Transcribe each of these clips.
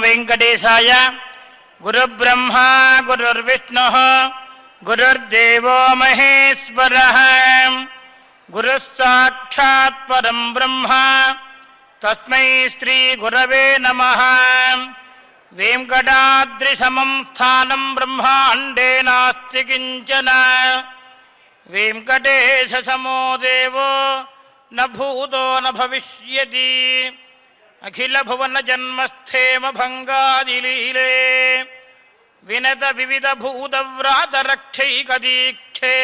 वेङ्कटेशाय गुरुब्रह्मा गुरुर्विष्णुः गुरुर्देवो महेश्वरः। गुरुस्साक्षात् परं ब्रह्म, तस्मै श्रीगुरवे नम। वेकटाद्रिशम स्थान ब्रह्मांडे नास्तिकिंचन किंचन। वेङ्कटेशसमो देवो न भूतो न भविष्यति। న భూతో న భవిష్యతి అఖిల భువన జన్మస్థేమ భంగాదిలీలే వినత వివిధ భూత వ్రాత రక్షైక దీక్షే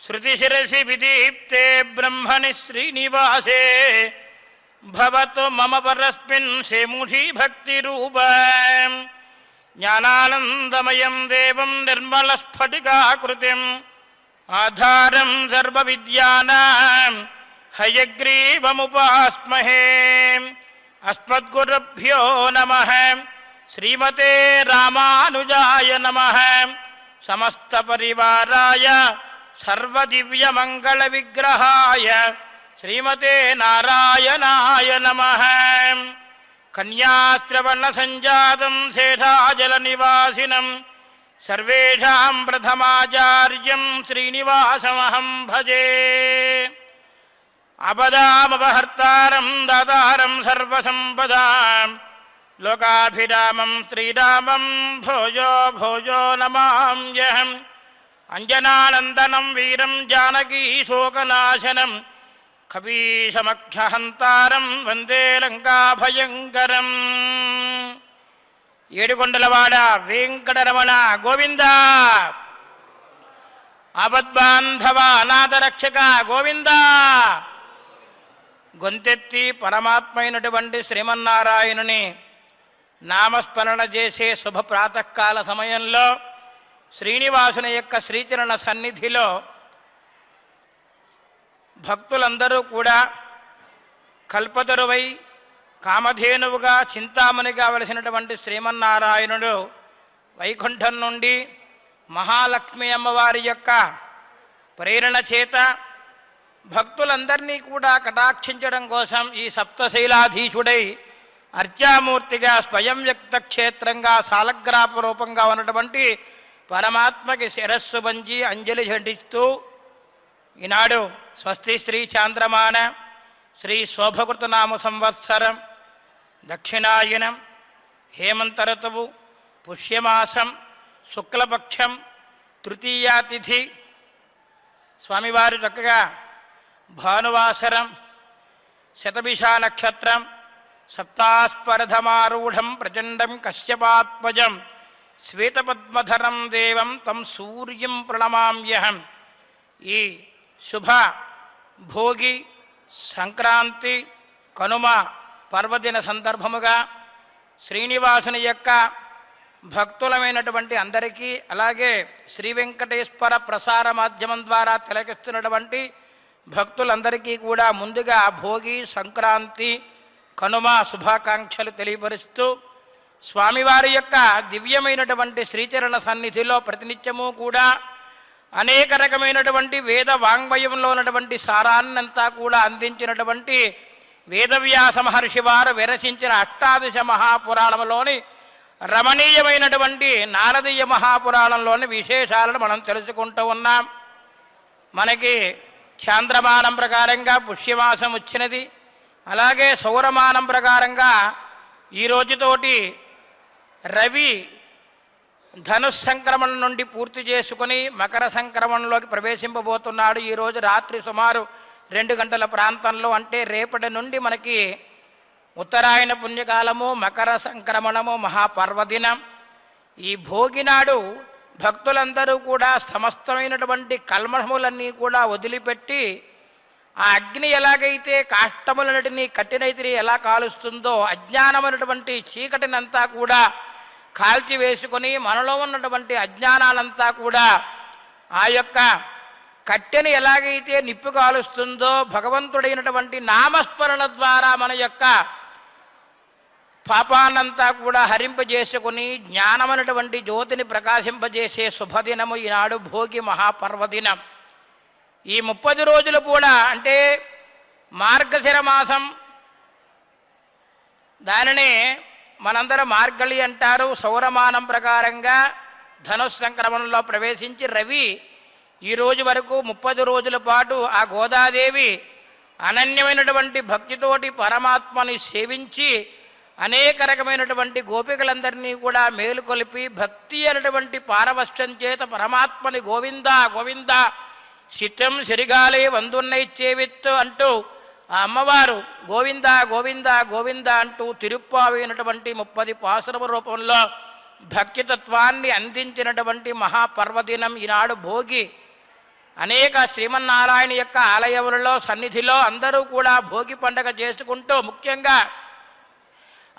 శృతిశిరసి విదీప్తే బ్రహ్మణి శ్రీనివాసే భవతు మమ పరస్మిన్ శేముషీ భక్తిరూప జ్ఞానానందమయం దేవం నిర్మలస్ఫటికాకృతిం ఆధారం సర్వవిద్యానాం हयग्रीवमुपास्महे। अस्मद्गुरुभ्यो नमः। श्रीमते रामानुजाय नमः। मंगल विग्रहाय श्रीमते नारायणाय नमः। कन्याश्रवणसञ्जातं सेठाजलनिवासिनं सर्वेषां प्रथमाचार्यं श्रीनिवासमहं भजे। అపదామపహర్తారం దాతారం సర్వసంపదాం. లోకాభిరామం శ్రీరామం భోజో భోజో నమాంజహం అంజనానందనం వీరం జానకీ శోకనాశనం. కపీశమక్షహంతారం వందే లంకాభయంకరం. ఏడుకొండలవాడ వెంకటరమణ గోవింద. ఆపద్బాంధవ అనాథరక్షక గోవిందా. గొంతెత్తి పరమాత్మైనటువంటి శ్రీమన్నారాయణుని నామస్మరణ చేసే శుభ ప్రాతకాల సమయంలో శ్రీనివాసుని యొక్క శ్రీచరణ సన్నిధిలో భక్తులందరూ కూడా కల్పతరువై కామధేనువుగా చింతామణి కావలసినటువంటి శ్రీమన్నారాయణుడు వైకుంఠం నుండి మహాలక్ష్మి అమ్మవారి యొక్క ప్రేరణ చేత భక్తులందరినీ కూడా కటాక్షించడం కోసం ఈ సప్తశైలాధీశుడై అర్చామూర్తిగా స్వయం వ్యక్త క్షేత్రంగా సాలగ్రాప రూపంగా ఉన్నటువంటి పరమాత్మకి శిరస్సు పంచి అంజలి ఝండిస్తూ ఈనాడు స్వస్తి శ్రీ చాంద్రమాన శ్రీ శోభకృతనామ సంవత్సరం దక్షిణాయనం హేమంత ఋతువు పుష్యమాసం శుక్లపక్షం తృతీయాతిథి. స్వామివారు చక్కగా భానువాసరం శతభిషానక్షత్రం సప్తాస్పరధమారూఢం ప్రచండం కశ్యపాత్మజం శ్వేతపద్మధరం దేవం తం సూర్యం ప్రణమామ్యహం ఈ శుభ భోగి సంక్రాంతి కనుమ పర్వదిన సందర్భముగా శ్రీనివాసుని యొక్క భక్తులమైనటువంటి అందరికీ అలాగే శ్రీ వెంకటేశ్వర ప్రసార మాధ్యమం ద్వారా తిలకిస్తున్నటువంటి భక్తులందరికీ కూడా ముందుగా భోగి సంక్రాంతి కనుమ శుభాకాంక్షలు తెలియపరుస్తూ స్వామివారి యొక్క దివ్యమైనటువంటి శ్రీచరణ సన్నిధిలో ప్రతినిత్యము కూడా అనేక రకమైనటువంటి వేద వాంగ్మయంలో ఉన్నటువంటి సారాన్నంతా కూడా అందించినటువంటి వేదవ్యాస మహర్షి వారు విరచించిన అష్టాదశ మహాపురాణంలోని రమణీయమైనటువంటి నారదీయ మహాపురాణంలోని విశేషాలను మనం తెలుసుకుంటూ ఉన్నాం. మనకి చాంద్రమానం ప్రకారంగా పుష్యమాసం వచ్చినది. అలాగే సౌరమానం ప్రకారంగా ఈ రోజుతోటి రవి ధనుస్ సంక్రమణ నుండి పూర్తి చేసుకుని మకర సంక్రమణలోకి ప్రవేశింపబోతున్నాడు. ఈరోజు రాత్రి సుమారు రెండు గంటల ప్రాంతంలో అంటే రేపటి నుండి మనకి ఉత్తరాయణ పుణ్యకాలము మకర సంక్రమణము మహాపర్వదినం. ఈ భోగినాడు భక్తులందరూ కూడా సమస్తమైనటువంటి కల్మహములన్నీ కూడా వదిలిపెట్టి ఆ అగ్ని ఎలాగైతే కాష్టములన్నిటినీ కట్టినైతిని ఎలా కాలుస్తుందో అజ్ఞానమైనటువంటి చీకటినంతా కూడా కాల్చి వేసుకొని మనలో ఉన్నటువంటి అజ్ఞానాలంతా కూడా ఆ యొక్క కట్టెని ఎలాగైతే నిప్పు కాలుస్తుందో భగవంతుడైనటువంటి నామస్మరణ ద్వారా మన యొక్క పాపానంతా కూడా హరింపజేసుకుని జ్ఞానమైనటువంటి జ్యోతిని ప్రకాశింపజేసే శుభదినము ఈనాడు భోగి మహాపర్వదినం. ఈ ముప్పది రోజులు కూడా అంటే మార్గశిర మాసం దానిని మనందరం మార్గళి అంటారు. సౌరమానం ప్రకారంగా ధనుస్ సంక్రమణంలో ప్రవేశించి రవి ఈ రోజు వరకు ముప్పది రోజుల పాటు ఆ గోదాదేవి అనన్యమైనటువంటి భక్తితోటి పరమాత్మని సేవించి అనేక రకమైనటువంటి గోపికలందరినీ కూడా మేలుకొలిపి భక్తి అనేటువంటి పారవశ్యం చేత పరమాత్మని గోవింద గోవింద సిత్యం సిరిగాలి వందున్నైచ్చేవిత్తు అంటూ ఆ అమ్మవారు గోవింద గోవింద గోవింద అంటూ తిరుప్పావైనటువంటి ముప్పది పాసురవ రూపంలో భక్తితత్వాన్ని అందించినటువంటి మహాపర్వదినం ఈనాడు భోగి. అనేక శ్రీమన్నారాయణ యొక్క ఆలయములలో సన్నిధిలో అందరూ కూడా భోగి పండగ చేసుకుంటూ ముఖ్యంగా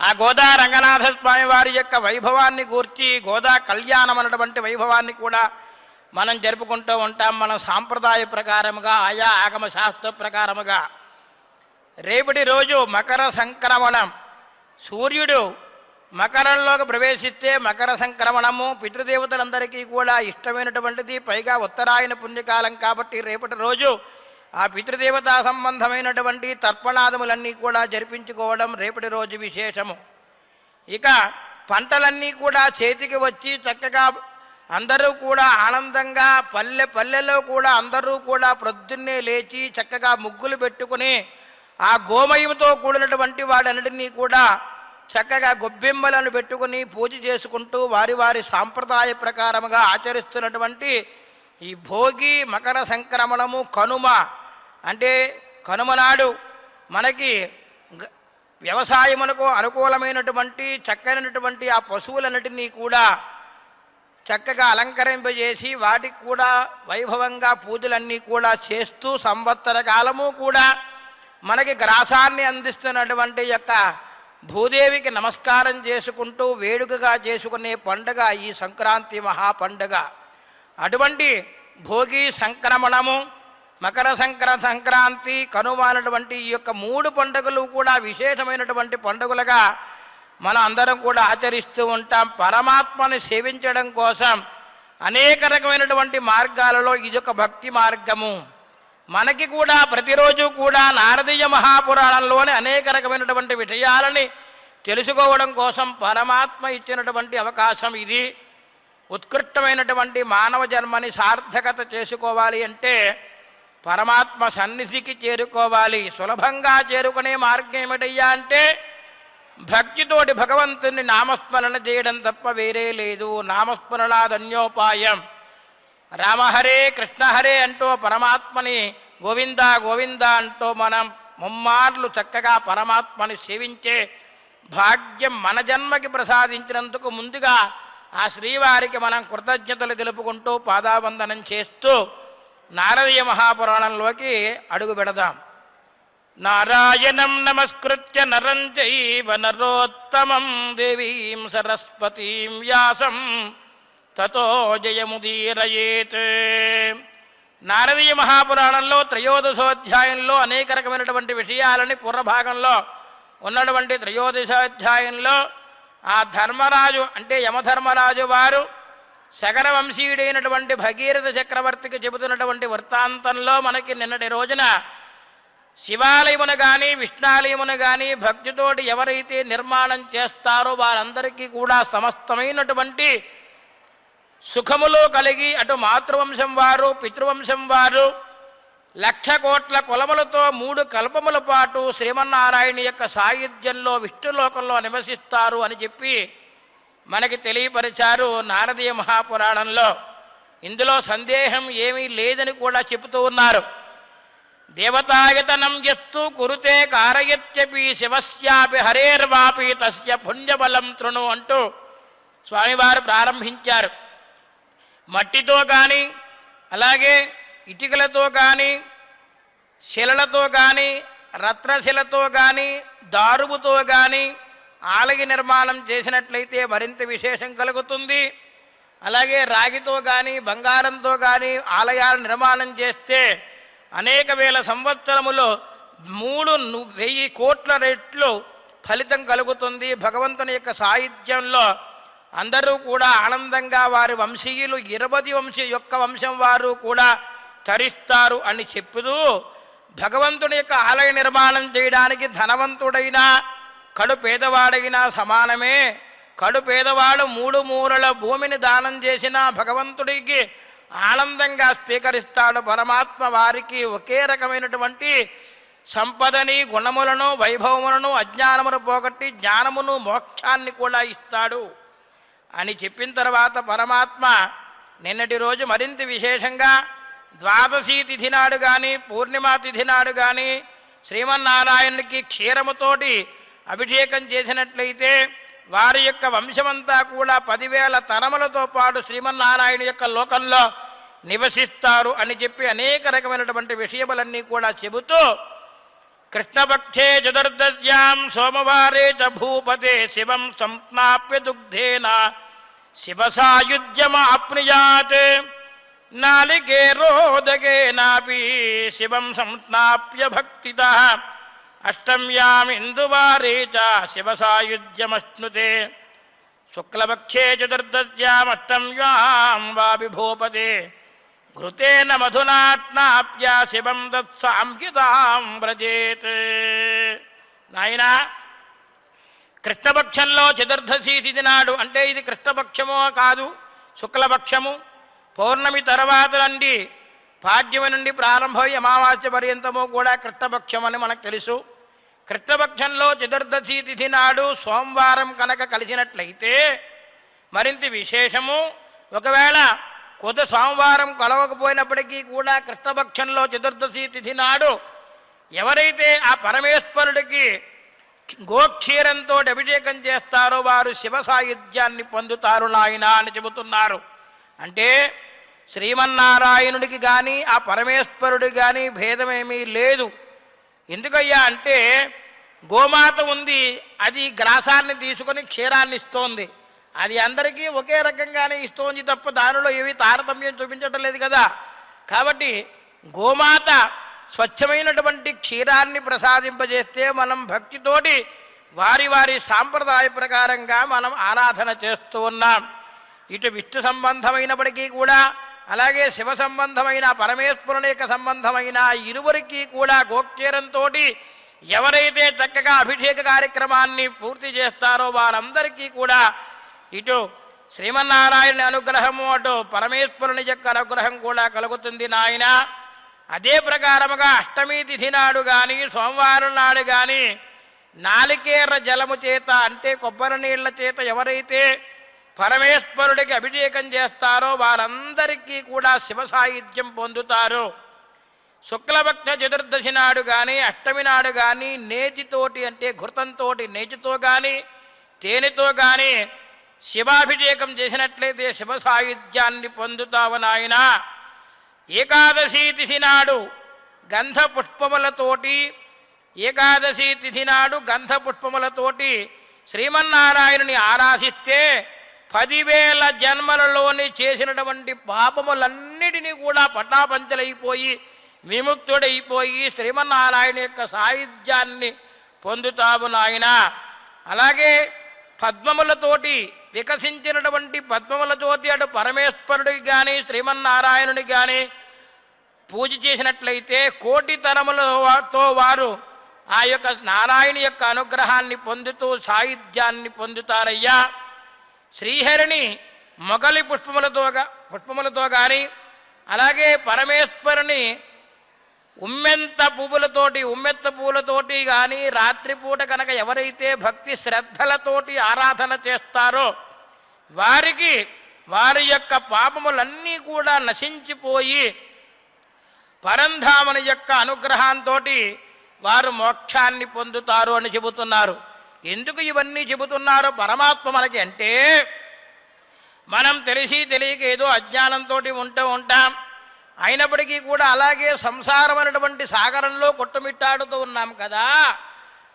ఆ గోదా రంగనాథ స్వామి వారి యొక్క వైభవాన్ని గూర్చి గోదా కళ్యాణం అన్నటువంటి వైభవాన్ని కూడా మనం జరుపుకుంటూ ఉంటాం. మన సాంప్రదాయ ప్రకారముగా ఆయా ఆగమ శాస్త్ర ప్రకారముగా. రేపటి రోజు మకర సంక్రమణం. సూర్యుడు మకరంలోకి ప్రవేశిస్తే మకర సంక్రమణము పితృదేవతలందరికీ కూడా ఇష్టమైనటువంటిది. పైగా ఉత్తరాయణ పుణ్యకాలం కాబట్టి రేపటి రోజు ఆ పితృదేవతా సంబంధమైనటువంటి తర్పణాదములన్నీ కూడా జరిపించుకోవడం రేపటి రోజు విశేషము. ఇక పంటలన్నీ కూడా చేతికి వచ్చి చక్కగా అందరూ కూడా ఆనందంగా పల్లె పల్లెలో కూడా అందరూ కూడా ప్రొద్దున్నే లేచి చక్కగా ముగ్గులు పెట్టుకుని ఆ గోమయంతో కూడినటువంటి వాడన్నిటినీ కూడా చక్కగా గొబ్బెమ్మలను పెట్టుకుని పూజ చేసుకుంటూ వారి వారి సాంప్రదాయ ప్రకారముగా ఆచరిస్తున్నటువంటి ఈ భోగి మకర సంక్రమణము కనుమ అంటే కనుమనాడు మనకి వ్యవసాయమునకు అనుకూలమైనటువంటి చక్కనటువంటి ఆ పశువులన్నిటినీ కూడా చక్కగా అలంకరింపజేసి వాటికి కూడా వైభవంగా పూజలన్నీ కూడా చేస్తూ సంవత్సర కాలము కూడా మనకి గ్రాసాన్ని అందిస్తున్నటువంటి యొక్క భూదేవికి నమస్కారం చేసుకుంటూ వేడుకగా చేసుకునే పండుగ ఈ సంక్రాంతి మహా పండుగ అటువంటి భోగి సంక్రమణము మకర సంక్ర సంక్రాంతి కనుమ అనేటువంటి ఈ యొక్క మూడు పండుగలు కూడా విశేషమైనటువంటి పండుగలుగా మనం అందరం కూడా ఆచరిస్తూ ఉంటాం. పరమాత్మని సేవించడం కోసం అనేక రకమైనటువంటి మార్గాలలో ఇదొక భక్తి మార్గము. మనకి కూడా ప్రతిరోజు కూడా నారదీయ మహాపురాణంలోని అనేక రకమైనటువంటి విషయాలని తెలుసుకోవడం కోసం పరమాత్మ ఇచ్చినటువంటి అవకాశం ఇది. ఉత్కృష్టమైనటువంటి మానవ జన్మని సార్థకత చేసుకోవాలి అంటే పరమాత్మ సన్నిధికి చేరుకోవాలి. సులభంగా చేరుకునే మార్గం ఏమిటయ్యా అంటే భక్తితోటి భగవంతుని నామస్మరణ చేయడం తప్ప వేరే లేదు. నామస్మరణాదన్యోపాయం. రామహరే కృష్ణహరే అంటూ పరమాత్మని గోవింద గోవింద అంటూ మనం ముమ్మార్లు చక్కగా పరమాత్మని సేవించే భాగ్యం మన జన్మకి ప్రసాదించినందుకు ముందుగా ఆ శ్రీవారికి మనం కృతజ్ఞతలు తెలుపుకుంటూ పాదావందనం చేస్తూ నారదీయ మహాపురాణంలోకి అడుగు పెడదాం. నారాయణం నమస్కృత్య నరం చైవ నరోత్తమం దేవీం సరస్వతీం వ్యాసం తతో జయముదీరయేత్. నారదీయ మహాపురాణంలో త్రయోదశోధ్యాయంలో అనేక రకమైనటువంటి విషయాలని పూర్వభాగంలో ఉన్నటువంటి త్రయోదశోధ్యాయంలో ఆ ధర్మరాజు అంటే యమధర్మరాజు వారు శకరవంశీయుడైనటువంటి భగీరథ చక్రవర్తికి చెబుతున్నటువంటి వృత్తాంతంలో మనకి నిన్నటి రోజున శివాలయమును కానీ విష్ణాలయమును కానీ భక్తితోటి ఎవరైతే నిర్మాణం చేస్తారో వారందరికీ కూడా సమస్తమైనటువంటి సుఖములో కలిగి అటు మాతృవంశం వారు పితృవంశం వారు లక్ష కోట్ల కులములతో మూడు కల్పముల పాటు శ్రీమన్నారాయణ యొక్క సాయుధ్యంలో విష్ణులోకంలో నివసిస్తారు అని చెప్పి మనకి తెలియపరిచారు నారదీయ మహాపురాణంలో. ఇందులో సందేహం ఏమీ లేదని కూడా చెబుతూ ఉన్నారు. దేవతాయతనం ఎత్తు కురుతే కారయత్యపి శివస్యాపి హరేర్వాపి తస్య పుణ్యబలం తృణు అంటూ స్వామివారు ప్రారంభించారు. మట్టితో కానీ అలాగే ఇటుకలతో కానీ శిలలతో కానీ రత్నశిలతో కానీ దారువుతో కానీ ఆలయ నిర్మాణం చేసినట్లయితే మరింత విశేషం కలుగుతుంది. అలాగే రాగితో కానీ బంగారంతో కానీ ఆలయాల నిర్మాణం చేస్తే అనేక వేల సంవత్సరములో మూడు వెయ్యి కోట్ల రెట్లు ఫలితం కలుగుతుంది. భగవంతుని యొక్క సాహిత్యంలో అందరూ కూడా ఆనందంగా వారి వంశీయులు ఇరవై వంశీ యొక్క వంశం వారు కూడా తరిస్తారు అని చెప్పుతూ భగవంతుని యొక్క ఆలయ నిర్మాణం చేయడానికి ధనవంతుడైనా కడు పేదవాడైనా సమానమే. కడు పేదవాడు మూడు మూరల భూమిని దానం చేసినా భగవంతుడికి ఆనందంగా స్వీకరిస్తాడు పరమాత్మ వారికి ఒకే రకమైనటువంటి సంపదని గుణములను వైభవములను అజ్ఞానమును పోగొట్టి జ్ఞానమును మోక్షాన్ని కూడా ఇస్తాడు. అని చెప్పిన తర్వాత పరమాత్మ నిన్నటి రోజు మరింత విశేషంగా ద్వాదశి తిథి నాడు కానీ పూర్ణిమ తిథి నాడు కానీ శ్రీమన్నారాయణునికి క్షీరముతోటి అభిషేకం చేసినట్లయితే వారి యొక్క వంశమంతా కూడా పదివేల తరములతో పాటు శ్రీమన్నారాయణ యొక్క లోకంలో నివసిస్తారు అని చెప్పి అనేక రకమైనటువంటి విషయములన్నీ కూడా చెబుతూ కృష్ణపక్షే చతుర్దశ్యాం సోమవారే చ భూపతే శివం సంప్నాప్య దుగ్ధేన శివసాయుధ్యమ ఆప్నుయాత్ నాలికేరోదకేనాపి శివం సంప్నాప్య భక్తిత. అష్టమ్యామిందువారే చ శివసాయుధ్యమశ్నుతే. శుక్లపక్షే చతుర్దశ్యామష్టమ్యాం వా విభూపతే. ఘృతేన మధునాట్నాప్య శివం దత్సాంహితాం వ్రజేత్. నాయన కృష్ణపక్షంలో చతుర్దశి తిథి నాడు అంటే ఇది కృష్ణపక్షమో కాదు శుక్లపక్షము. పౌర్ణమి తర్వాత నుండి పాడ్యమి నుండి ప్రారంభమై అమావాస్య పర్యంతము కూడా కృష్ణపక్షం అని మనకు తెలుసు. కృష్ణపక్షంలో చతుర్దశి తిథి నాడు సోమవారం కనుక కలిసినట్లయితే మరింత విశేషము. ఒకవేళ కొత్త సోమవారం కొలవకపోయినప్పటికీ కూడా కృష్ణపక్షంలో చతుర్దశి తిథి నాడు ఎవరైతే ఆ పరమేశ్వరుడికి గోక్షీరంతో అభిషేకం చేస్తారో వారు శివ సాయుధ్యాన్ని పొందుతారు నాయన అని చెబుతున్నారు. అంటే శ్రీమన్నారాయణుడికి కానీ ఆ పరమేశ్వరుడికి కానీ భేదమేమీ లేదు. ఎందుకయ్యా అంటే గోమాత ఉంది అది గ్రాసాన్ని తీసుకొని క్షీరాన్ని ఇస్తోంది. అది అందరికీ ఒకే రకంగానే ఇస్తోంది తప్ప దానిలో ఏవి తారతమ్యం చూపించటం లేదు కదా. కాబట్టి గోమాత స్వచ్ఛమైనటువంటి క్షీరాన్ని ప్రసాదింపజేస్తే మనం భక్తితోటి వారి వారి సాంప్రదాయ ప్రకారంగా మనం ఆరాధన చేస్తూ ఉన్నాం. ఇటు విష్ణు సంబంధమైనప్పటికీ కూడా అలాగే శివ సంబంధమైన పరమేశ్వరుని యొక్క సంబంధమైన ఇరువురికి కూడా గోక్కేరంతో ఎవరైతే చక్కగా అభిషేక కార్యక్రమాన్ని పూర్తి చేస్తారో వారందరికీ కూడా ఇటు శ్రీమన్నారాయణ అనుగ్రహము అటు పరమేశ్వరుని యొక్క అనుగ్రహం కూడా కలుగుతుంది నాయన. అదే ప్రకారముగా అష్టమి తిథి నాడు కానీ సోమవారం నాడు కానీ నాలికేర్ర జలము చేత అంటే కొబ్బరి నీళ్ళ చేత ఎవరైతే పరమేశ్వరుడికి అభిషేకం చేస్తారో వారందరికీ కూడా శివ సాహిత్యం పొందుతారు. శుక్లభక్త చతుర్దశి నాడు కానీ అష్టమి నాడు కానీ నేతితోటి అంటే ఘృతంతో నేతితో కానీ తేనెతో కానీ శివాభిషేకం చేసినట్లయితే శివ సాహిత్యాన్ని పొందుతావు నాయన. ఏకాదశి తిథి నాడు గంధ పుష్పములతోటి ఏకాదశి తిథి నాడు గంధ పుష్పములతోటి శ్రీమన్నారాయణుని ఆరాధిస్తే పదివేల జన్మలలోని చేసినటువంటి పాపములన్నిటినీ కూడా పటాపంచలైపోయి విముక్తుడైపోయి శ్రీమన్నారాయణ యొక్క సాహిత్యాన్ని పొందుతాము నాయన. అలాగే పద్మములతోటి వికసించినటువంటి పద్మములతోటి అటు పరమేశ్వరుడికి కానీ శ్రీమన్నారాయణుడికి కానీ పూజ చేసినట్లయితే కోటి తరములతో వారు ఆ యొక్క నారాయణ యొక్క అనుగ్రహాన్ని పొందుతూ సాహిత్యాన్ని పొందుతారయ్యా. శ్రీహరిని మొగలి పుష్పములతోగా పుష్పములతో కానీ అలాగే పరమేశ్వరుని ఉమ్మెంత పువ్వులతోటి ఉమ్మెత్త పువ్వులతోటి కానీ రాత్రిపూట కనుక ఎవరైతే భక్తి శ్రద్ధలతోటి ఆరాధన చేస్తారో వారికి వారి యొక్క పాపములన్నీ కూడా నశించిపోయి పరంధాముని యొక్క అనుగ్రహంతో వారు మోక్షాన్ని పొందుతారు అని చెబుతున్నారు. ఎందుకు ఇవన్నీ చెబుతున్నారు పరమాత్మ మనకి అంటే మనం తెలిసి తెలియక ఏదో అజ్ఞానంతో ఉంటూ ఉంటాం. అయినప్పటికీ కూడా అలాగే సంసారం అనేటువంటి సాగరంలో కొట్టుమిట్టాడుతూ ఉన్నాం కదా.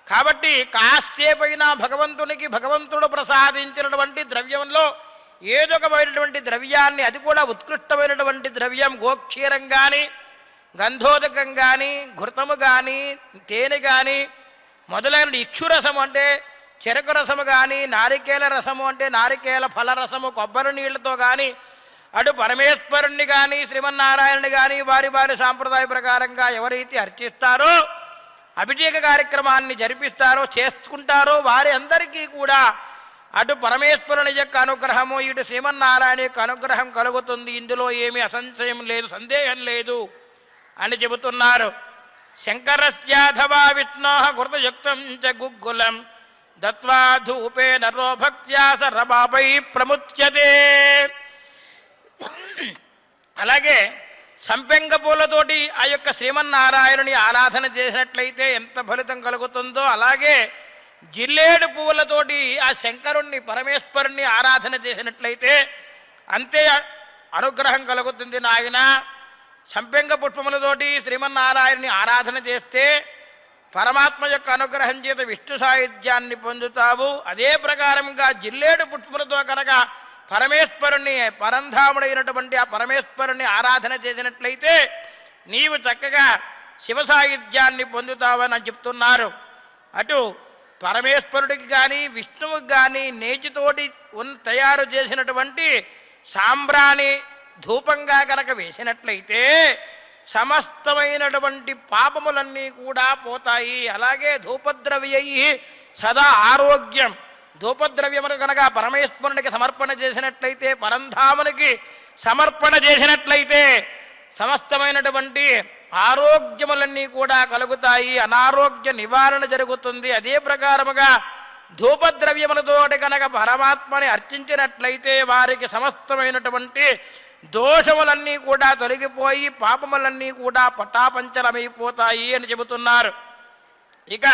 కాబట్టి కాస్తేపైన భగవంతునికి భగవంతుడు ప్రసాదించినటువంటి ద్రవ్యంలో ఏదొకమైనటువంటి ద్రవ్యాన్ని అది కూడా ఉత్కృష్టమైనటువంటి ద్రవ్యం గోక్షీరం కానీ గంధోదకం కానీ ఘృతము కానీ తేనె కానీ మొదలైన ఇక్షురసము అంటే చెరకు రసము కానీ నారికేల రసము అంటే నారికేల ఫలరసము కొబ్బరి నీళ్ళతో కానీ అటు పరమేశ్వరుణ్ణి కానీ శ్రీమన్నారాయణుని కానీ వారి వారి సాంప్రదాయ ప్రకారంగా ఎవరైతే అర్చిస్తారో అభిషేక కార్యక్రమాన్ని జరిపిస్తారో చేసుకుంటారో వారి అందరికీ కూడా అటు పరమేశ్వరుని యొక్క అనుగ్రహము ఇటు శ్రీమన్నారాయణ యొక్క అనుగ్రహం కలుగుతుంది. ఇందులో ఏమీ అసంశయం లేదు సందేహం లేదు అని చెబుతున్నారు. శంకరస్యాధవా విష్ణో కృతయుక్తం చ గుగ్గులం. దత్వా ధూపే నరో భక్త్యా సరబాపై ప్రముచ్యతే. అలాగే సంపెంగ పూలతోటి ఆ యొక్క శ్రీమన్నారాయణుని ఆరాధన చేసినట్లయితే ఎంత ఫలితం కలుగుతుందో అలాగే జిల్లేడు పువ్వులతోటి ఆ శంకరుణ్ణి పరమేశ్వరుణ్ణి ఆరాధన చేసినట్లయితే అంతే అనుగ్రహం కలుగుతుంది నాయన. సంపెంగ పుష్పములతోటి శ్రీమన్నారాయణని ఆరాధన చేస్తే పరమాత్మ యొక్క అనుగ్రహం చేత విష్ణు సాహిత్యాన్ని పొందుతావు. అదే ప్రకారంగా జిల్లేడు పుష్పములతో కనుక పరమేశ్వరుణ్ణి పరంధాముడైనటువంటి ఆ పరమేశ్వరుణ్ణి ఆరాధన చేసినట్లయితే నీవు చక్కగా శివ సాహిత్యాన్ని పొందుతావని చెప్తున్నారు. అటు పరమేశ్వరుడికి కానీ విష్ణువుకి కానీ నేతితోటి ఉన్ తయారు చేసినటువంటి సాంబ్రాణి ధూపంగా గనక వేసినట్లయితే సమస్తమైనటువంటి పాపములన్నీ కూడా పోతాయి. అలాగే ధూపద్రవ్యై సదా ఆరోగ్యం. ధూపద్రవ్యమును కనుక పరమేశ్వరునికి సమర్పణ చేసినట్లయితే పరంధామునికి సమర్పణ చేసినట్లయితే సమస్తమైనటువంటి ఆరోగ్యములన్నీ కూడా కలుగుతాయి. అనారోగ్య నివారణ జరుగుతుంది. అదే ప్రకారముగా ధూపద్రవ్యములతోటి కనుక పరమాత్మని అర్చించినట్లయితే వారికి సమస్తమైనటువంటి దోషములన్నీ కూడా తొలగిపోయి పాపములన్నీ కూడా పటాపంచలమైపోతాయి అని చెబుతున్నారు. ఇక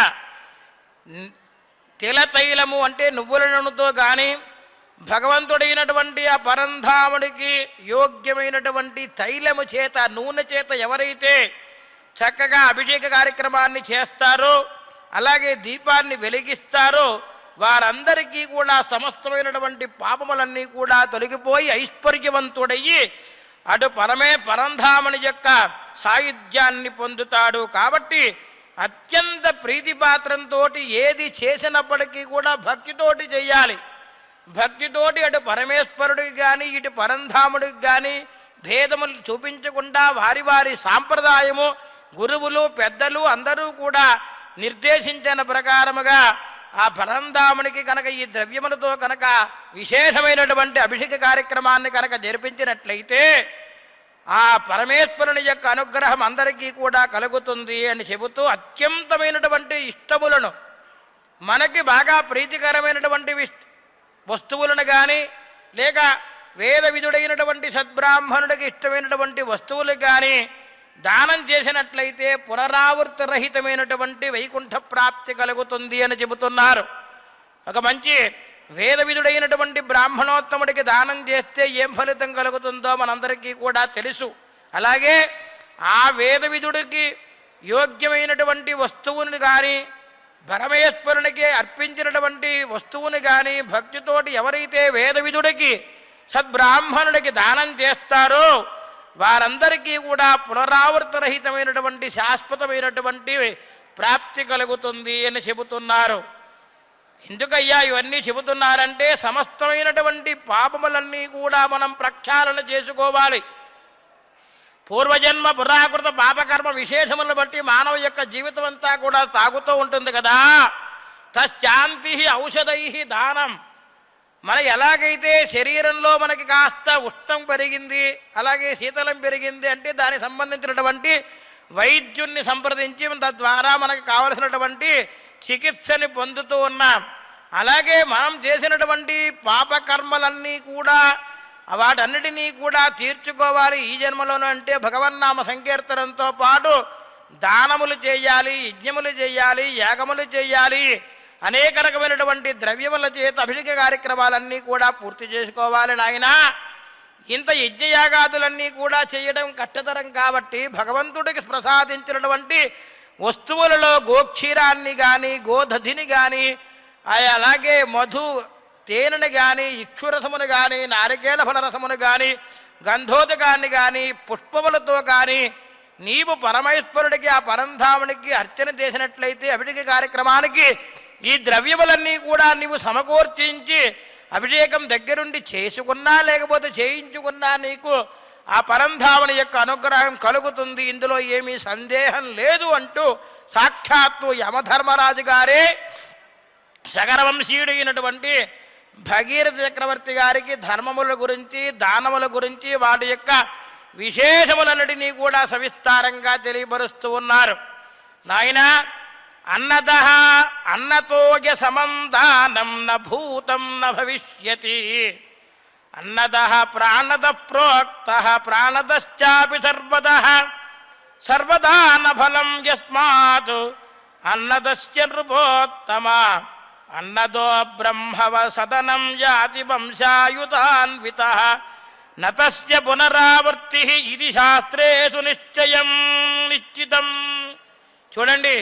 తెల తైలము అంటే నువ్వుల నూనెతో కానీ భగవంతుడైనటువంటి ఆ పరంధాముడికి యోగ్యమైనటువంటి తైలము చేత నూనె చేత ఎవరైతే చక్కగా అభిషేక కార్యక్రమాన్ని చేస్తారో అలాగే దీపాన్ని వెలిగిస్తారో వారందరికీ కూడా సమస్తమైనటువంటి పాపములన్నీ కూడా తొలగిపోయి ఐశ్వర్యవంతుడయ్యి అటు పరమే పరంధామని యొక్క సాయుధ్యాన్ని పొందుతాడు. కాబట్టి అత్యంత ప్రీతిపాత్రంతో ఏది చేసినప్పటికీ కూడా భక్తితోటి చేయాలి. భక్తితోటి అటు పరమేశ్వరుడికి కానీ ఇటు పరంధాముడికి కానీ భేదములు చూపించకుండా వారి వారి సాంప్రదాయము గురువులు పెద్దలు అందరూ కూడా నిర్దేశించిన ప్రకారముగా ఆ పరంధామునికి కనుక ఈ ద్రవ్యములతో కనుక విశేషమైనటువంటి అభిషేక కార్యక్రమాన్ని కనుక జరిపించినట్లయితే ఆ పరమేశ్వరుని యొక్క అనుగ్రహం అందరికీ కూడా కలుగుతుంది అని చెబుతూ అత్యంతమైనటువంటి ఇష్టములను మనకి బాగా ప్రీతికరమైనటువంటి విష్- వస్తువులను కానీ లేక వేద విధుడైనటువంటి సద్బ్రాహ్మణుడికి ఇష్టమైనటువంటి వస్తువులు కానీ దానం చేసినట్లయితే పునరావృత రహితమైనటువంటి వైకుంఠ ప్రాప్తి కలుగుతుంది అని చెబుతున్నారు. ఒక మంచి వేదవిధుడైనటువంటి బ్రాహ్మణోత్తముడికి దానం చేస్తే ఏం ఫలితం కలుగుతుందో మనందరికీ కూడా తెలుసు. అలాగే ఆ వేదవిధుడికి యోగ్యమైనటువంటి వస్తువుని కానీ పరమేశ్వరునికి అర్పించినటువంటి వస్తువుని కానీ భక్తితోటి ఎవరైతే వేదవిధుడికి సద్బ్రాహ్మణుడికి దానం చేస్తారో వారందరికీ కూడా పునరావృతరహితమైనటువంటి శాశ్వతమైనటువంటి ప్రాప్తి కలుగుతుంది అని చెబుతున్నారు. ఎందుకయ్యా ఇవన్నీ చెబుతున్నారంటే సమస్తమైనటువంటి పాపములన్నీ కూడా మనం ప్రక్షాళన చేసుకోవాలి. పూర్వజన్మ పురాకృత పాపకర్మ విశేషములను బట్టి మానవ యొక్క జీవితం అంతా కూడా సాగుతూ ఉంటుంది కదా. తశ్శాంతి ఔషధై దానం. మన ఎలాగైతే శరీరంలో మనకి కాస్త ఉష్ణం పెరిగింది అలాగే శీతలం పెరిగింది అంటే దానికి సంబంధించినటువంటి వైద్యుణ్ణి సంప్రదించి తద్వారా మనకు కావలసినటువంటి చికిత్సని పొందుతూ ఉన్నాం. అలాగే మనం చేసినటువంటి పాపకర్మలన్నీ కూడా వాటన్నిటినీ కూడా తీర్చుకోవాలి. ఈ జన్మలోనూ అంటే భగవన్నామ సంకీర్తనంతో పాటు దానములు చేయాలి యజ్ఞములు చేయాలి యాగములు చేయాలి. అనేక రకమైనటువంటి ద్రవ్యముల చేత అభిషేక కార్యక్రమాలన్నీ కూడా పూర్తి చేసుకోవాలి నాయనా. ఇంత యజ్ఞయాగాదులన్నీ కూడా చేయడం కష్టతరం కాబట్టి భగవంతుడికి ప్రసాదించినటువంటి వస్తువులలో గోక్షీరాన్ని కానీ గోధతిని కానీ అలాగే మధు తేనెని కానీ ఇక్షురసమును కానీ నారికేళ ఫలరసమును కానీ గంధోదకాన్ని కానీ పుష్పములతో కానీ నీవు పరమేశ్వరుడికి ఆ పరంధామునికి అర్చన చేసినట్లయితే అభివృద్ధి కార్యక్రమానికి ఈ ద్రవ్యములన్నీ కూడా నీవు సమకూర్చించి అభిషేకం దగ్గరుండి చేసుకున్నా లేకపోతే చేయించుకున్నా నీకు ఆ పరంధామని యొక్క అనుగ్రహం కలుగుతుంది. ఇందులో ఏమీ సందేహం లేదు అంటూ సాక్షాత్తు యమధర్మరాజు గారే శగరవంశీయుడైనటువంటి అయినటువంటి భగీరథ చక్రవర్తి గారికి ధర్మముల గురించి దానముల గురించి వాటి యొక్క విశేషములన్నిటినీ కూడా సవిస్తారంగా తెలియపరుస్తూ ఉన్నారు. నాయన అన్నద అన్నతోజ సమం దానం న భూతం న భవిష్యతి. అన్నద ప్రాణద ప్రోక్త ప్రాణదశ్చాపి సర్వద సర్వదా యస్మాత్ అన్నదస్య నృపోత్తమ. అన్నదో బ్రహ్మవ సదనం యాతి వంశాయుతాన్విత నతస్య పునరావృత్తి ఇది శాస్త్రేషు నిశ్చయం నిశ్చితం. చూడండి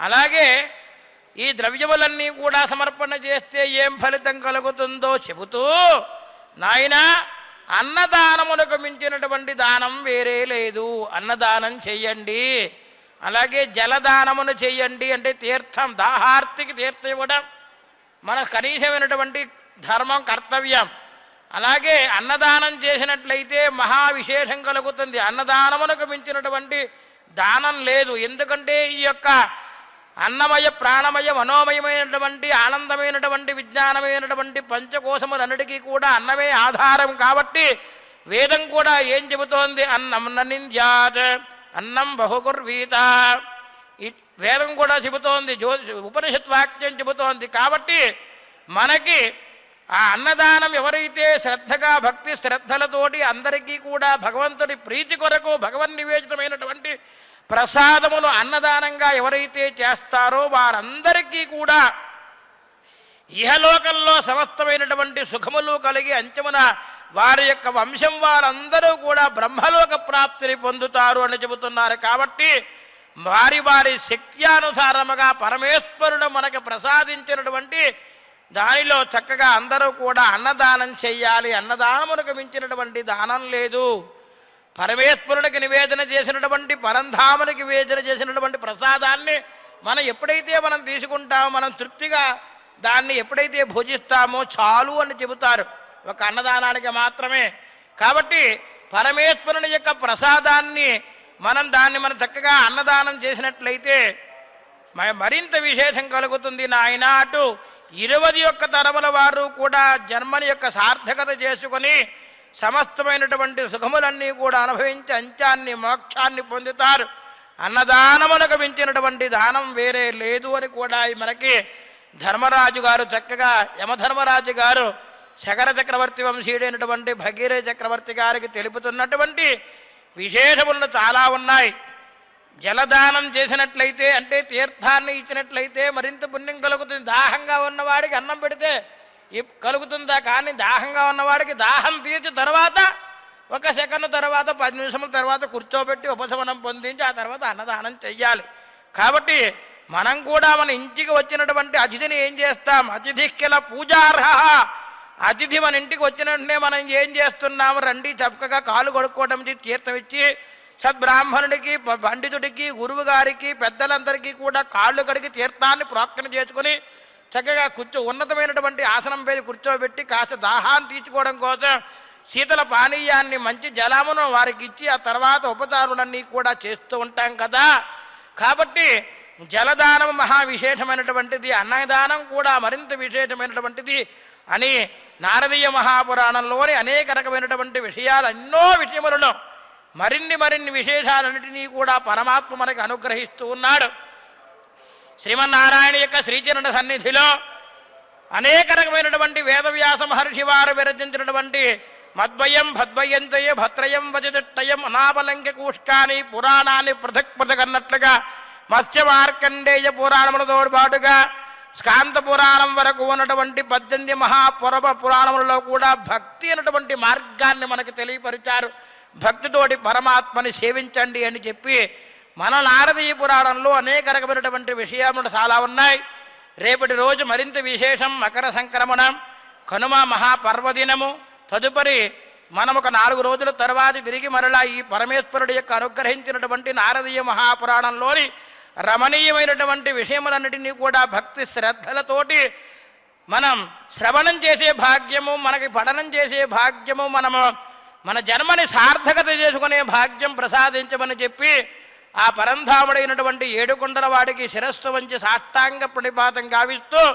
అలాగే ఈ ద్రవ్యములన్నీ కూడా సమర్పణ చేస్తే ఏం ఫలితం కలుగుతుందో చెబుతూ నాయన అన్నదానమునకు మించినటువంటి దానం వేరే లేదు. అన్నదానం చెయ్యండి. అలాగే జలదానమును చెయ్యండి అంటే తీర్థం దాహార్తికి తీర్థం ఇవ్వడం మన కనీసమైనటువంటి ధర్మం కర్తవ్యం. అలాగే అన్నదానం చేసినట్లయితే మహా విశేషం కలుగుతుంది. అన్నదానమునకు మించినటువంటి దానం లేదు. ఎందుకంటే ఈ యొక్క అన్నమయ ప్రాణమయ మనోమయమైనటువంటి ఆనందమైనటువంటి విజ్ఞానమైనటువంటి పంచకోశములన్నిటికీ కూడా అన్నమే ఆధారం కాబట్టి వేదం కూడా ఏం చెబుతోంది? అన్నం నింద్యాత్ అన్నం బహుకుర్వీత వేదం కూడా చెబుతోంది జ్యో ఉపనిషత్ వాక్యం చెబుతోంది కాబట్టి మనకి ఆ అన్నదానం ఎవరైతే శ్రద్ధగా భక్తి శ్రద్ధలతోటి అందరికీ కూడా భగవంతుడి ప్రీతి కొరకు భగవన్ నివేదితమైనటువంటి ప్రసాదమును అన్నదానంగా ఎవరైతే చేస్తారో వారందరికీ కూడా ఇహలోకంలో సమస్తమైనటువంటి సుఖములు కలిగి అంచమున వారి యొక్క వంశం వారందరూ కూడా బ్రహ్మలోక ప్రాప్తిని పొందుతారు అని చెబుతున్నారు కాబట్టి వారి వారి శక్త్యానుసారముగా పరమేశ్వరుడు మనకు ప్రసాదించినటువంటి దానిలో చక్కగా అందరూ కూడా అన్నదానం చేయాలి. అన్నదానమునకు మించినటువంటి దానం లేదు. పరమేశ్వరుడికి నివేదన చేసినటువంటి పరంధామునికి నివేదన చేసినటువంటి ప్రసాదాన్ని మనం ఎప్పుడైతే మనం తీసుకుంటామో మనం తృప్తిగా దాన్ని ఎప్పుడైతే భుజిస్తామో చాలు అని చెబుతారు. ఒక అన్నదానానికి మాత్రమే. కాబట్టి పరమేశ్వరుని యొక్క ప్రసాదాన్ని మనం దాన్ని మనం చక్కగా అన్నదానం చేసినట్లయితే మ- మరింత విశేషం కలుగుతుంది. నాయన అటు ఇరవై యొక్క తరముల వారు కూడా జన్మని యొక్క సార్థకత చేసుకొని సమస్తమైనటువంటి సుఖములన్నీ కూడా అనుభవించి అంచాన్ని మోక్షాన్ని పొందుతారు. అన్నదానములకు మించినటువంటి దానం వేరే లేదు అని కూడా మనకి ధర్మరాజు గారు చక్కగా యమధర్మరాజు గారు శకర చక్రవర్తి వంశీయుడైనటువంటి భగీరథ చక్రవర్తి గారికి తెలుపుతున్నటువంటి విశేషములు చాలా ఉన్నాయి. జలదానం చేసినట్లయితే అంటే తీర్థాన్ని ఇచ్చినట్లయితే మరింత పుణ్యం కలుగుతుంది. దాహంగా ఉన్నవాడికి అన్నం పెడితే కలుగుతుందా కానీ దాహంగా ఉన్నవాడికి దాహం తీర్చి తర్వాత ఒక సెకండ్ తర్వాత పది నిమిషముల తర్వాత కూర్చోబెట్టి ఉపశమనం పొందించి ఆ తర్వాత అన్నదానం చెయ్యాలి. కాబట్టి మనం కూడా మన ఇంటికి వచ్చినటువంటి అతిథిని ఏం చేస్తాం? అతిథికిల పూజార్హ. అతిథి మన ఇంటికి వచ్చినట్టునే మనం ఏం చేస్తున్నాము రండి చక్కగా కాలు కొడుక్కోవడం ఇది తీర్థం ఇచ్చి సద్బ్రాహ్మణుడికి పండితుడికి గురువు గారికి పెద్దలందరికీ కూడా కాళ్ళు కడిగి తీర్థాన్ని ప్రోక్షణ చేసుకుని చక్కగా కూర్చో ఉన్నతమైనటువంటి ఆసనం పేరు కూర్చోబెట్టి కాస్త దాహాన్ని తీర్చుకోవడం కోసం శీతల పానీయాన్ని మంచి జలమును వారికి ఇచ్చి ఆ తర్వాత ఉపచారులన్నీ కూడా చేస్తూ ఉంటాం కదా. కాబట్టి జలదానం మహా విశేషమైనటువంటిది అన్నదానం కూడా మరింత విశేషమైనటువంటిది అని నారదీయ మహాపురాణంలోని అనేక రకమైనటువంటి విషయాలు ఎన్నో విషయములను మరిన్ని మరిన్ని విశేషాలన్నిటినీ కూడా పరమాత్మ మనకు అనుగ్రహిస్తూ ఉన్నాడు. శ్రీమన్నారాయణ యొక్క శ్రీచరణ సన్నిధిలో అనేక రకమైనటువంటి వేదవ్యాస మహర్షి వారు విరచించినటువంటి మద్వయం భద్వయంతయ భత్రయం వజదిట్టయం అనాపలంక కూష్కాని పురాణాన్ని పృథక్ పృథక్ అన్నట్లుగా మత్స్య మార్కండేయ పురాణములతో పాటుగా స్కాంత పురాణం వరకు ఉన్నటువంటి పద్దెనిమిది మహాపురమ పురాణములలో కూడా భక్తి అనేటువంటి మార్గాన్ని మనకు తెలియపరిచారు. భక్తితోటి పరమాత్మని సేవించండి అని చెప్పి మన నారదీయ పురాణంలో అనేక రకమైనటువంటి విషయములు చాలా ఉన్నాయి. రేపటి రోజు మరింత విశేషం మకర సంక్రమణం కనుమ మహాపర్వదినము. తదుపరి మనం ఒక నాలుగు రోజుల తర్వాత తిరిగి మరలా ఈ పరమేశ్వరుడు యొక్క అనుగ్రహించినటువంటి నారదీయ మహాపురాణంలోని రమణీయమైనటువంటి విషయములన్నిటినీ కూడా భక్తి శ్రద్ధలతోటి మనం శ్రవణం చేసే భాగ్యము మనకి పఠనం చేసే భాగ్యము మనము మన జన్మని సార్థకత చేసుకునే భాగ్యం ప్రసాదించమని చెప్పి ఆ పరంధాముడైనటువంటి ఏడుకొండల వాడికి శిరస్సు వంచి సాష్టాంగ ప్రణిపాతం గావిస్తూ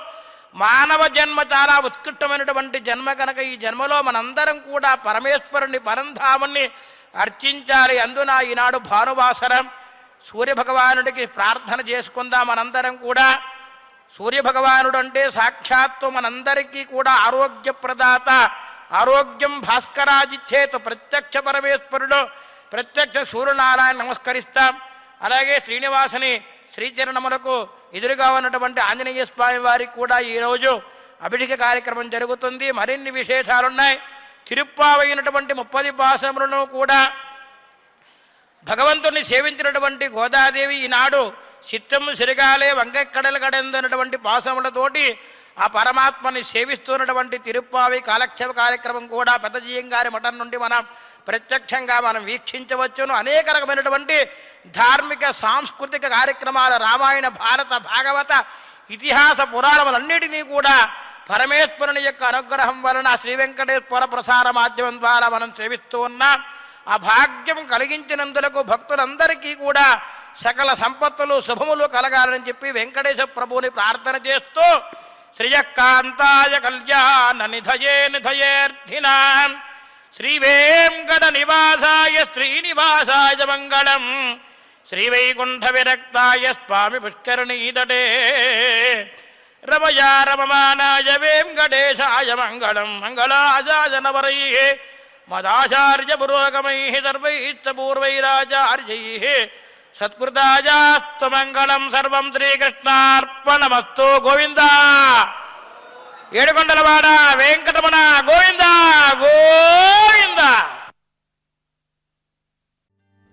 మానవ జన్మ చాలా ఉత్కృష్టమైనటువంటి జన్మ కనుక ఈ జన్మలో మనందరం కూడా పరమేశ్వరుని పరంధాముని అర్చించాలి. అందున ఈనాడు భానువాసరం సూర్యభగవానుడికి ప్రార్థన చేసుకుందాం మనందరం కూడా. సూర్యభగవానుడు అంటే సాక్షాత్తు మనందరికీ కూడా ఆరోగ్య ప్రదాత ఆరోగ్యం భాస్కరాజిచ్చేతు ప్రత్యక్ష పరమేశ్వరుడు. ప్రత్యక్ష సూర్యనారాయణ నమస్కరిస్తాం. అలాగే శ్రీనివాసుని శ్రీచరణములకు ఎదురుగా ఉన్నటువంటి ఆంజనేయ స్వామి వారికి కూడా ఈరోజు అభిషేక కార్యక్రమం జరుగుతుంది. మరిన్ని విశేషాలున్నాయి. తిరుప్పావైనటువంటి ముప్పది పాసములను కూడా భగవంతుని సేవించినటువంటి గోదాదేవి ఈనాడు చిత్తం సిరిగాలే వంకెక్కడలు కడెందనటువంటి పాసములతోటి ఆ పరమాత్మని సేవిస్తున్నటువంటి తిరుప్పావి కాలక్షేప కార్యక్రమం కూడా పెద్దజీయం గారి మఠం నుండి మనం ప్రత్యక్షంగా మనం వీక్షించవచ్చును. అనేక రకమైనటువంటి ధార్మిక సాంస్కృతిక కార్యక్రమాల రామాయణ భారత భాగవత ఇతిహాస పురాణములన్నిటినీ కూడా పరమేశ్వరుని యొక్క అనుగ్రహం వలన శ్రీ వెంకటేశ్వర ప్రసార మాధ్యమం ద్వారా మనం సేవిస్తూ ఉన్నాం ఆ భాగ్యం కలిగించినందులకు భక్తులందరికీ కూడా సకల సంపత్తులు శుభములు కలగాలని చెప్పి వెంకటేశ్వర ప్రభువుని ప్రార్థన చేస్తూ శ్రియకాంతాయ కళ్యాణ నిధయే నిధయేర్థినాన్ శ్రీ వెంకట నివాసాయ శ్రీనివాసాయ మంగళం. శ్రీవైకుంఠ విరక్తాయ స్వామి పుష్కరణీతటే. రమయా రమమానాయ వేంకటేశాయ మంగళం. మంగళాజాజనవరై మదాచార్య పురోగమై సర్వైశ్చ పూర్వైరాచార్యై మంగళం సర్వం శ్రీకృష్ణార్పణమస్తు గోవిందా. ఏడుకొండలవాడ Venkataramana Govinda Govinda.